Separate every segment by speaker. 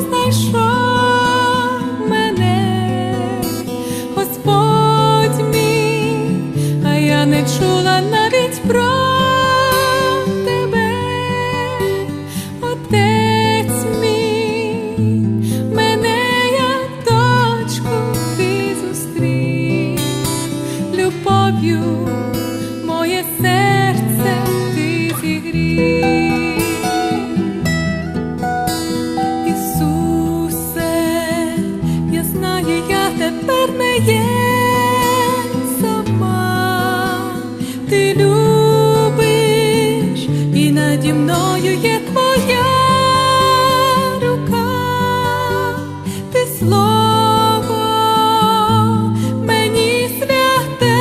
Speaker 1: знайшов мене, Господь мій, а я не чула навіть про. Наді мною є твоя рука, ти слово мені святе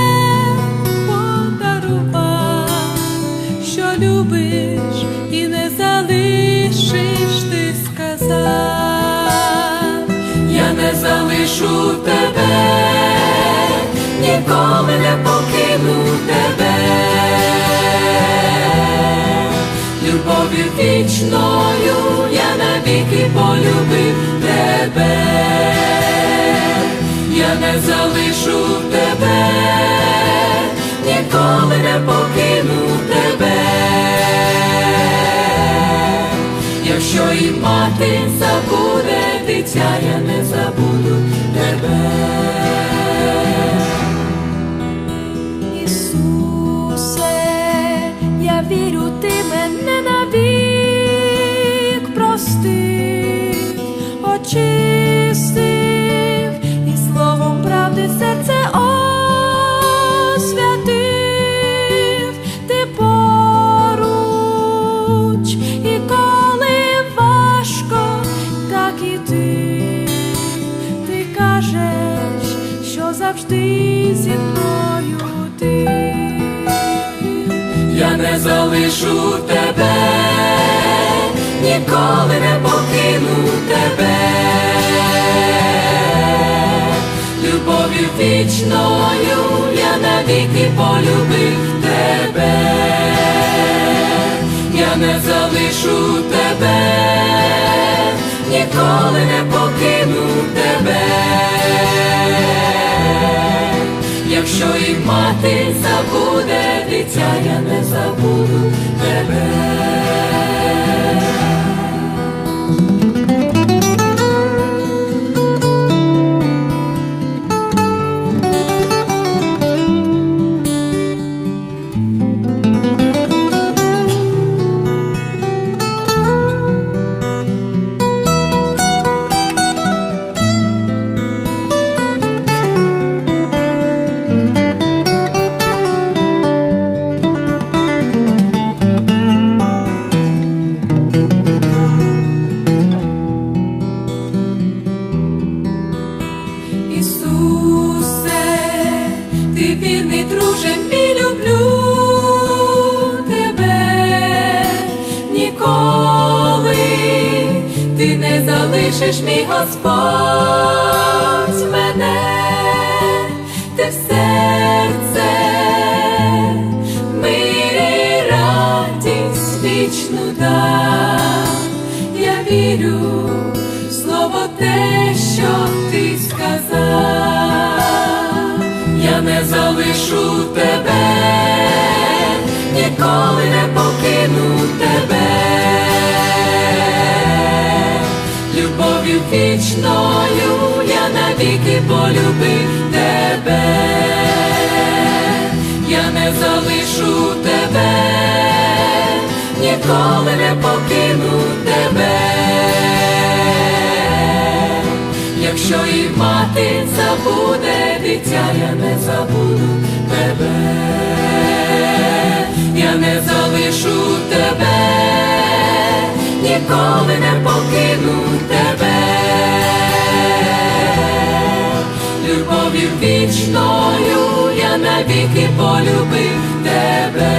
Speaker 1: подарував, що любиш і не залишиш, ти сказав, я не залишу тебе, ніколи не покину любов'ю вічною я навіки полюбив тебе, я не залишу тебе, ніколи не покину тебе. Якщо і мати забуде дитя, я не забуду тебе.
Speaker 2: Завжди зі мною ти.
Speaker 1: Я не залишу тебе, ніколи не покину тебе, любов'ю вічною я навіки полюбив тебе, я не залишу тебе, ніколи не покину Якщо і мати забуде дитя, я не забуду тебе. Залишиш мій Господь мене, ти в серце, мир і радість вічну дав. Я вірю в слово те, що ти сказав, я не залишу тебе, вічною я навіки полюбив тебе, я не залишу тебе, ніколи не покину тебе. Якщо і мати забуде дитя, я не забуду тебе, я не залишу тебе, ніколи не покину полюбив.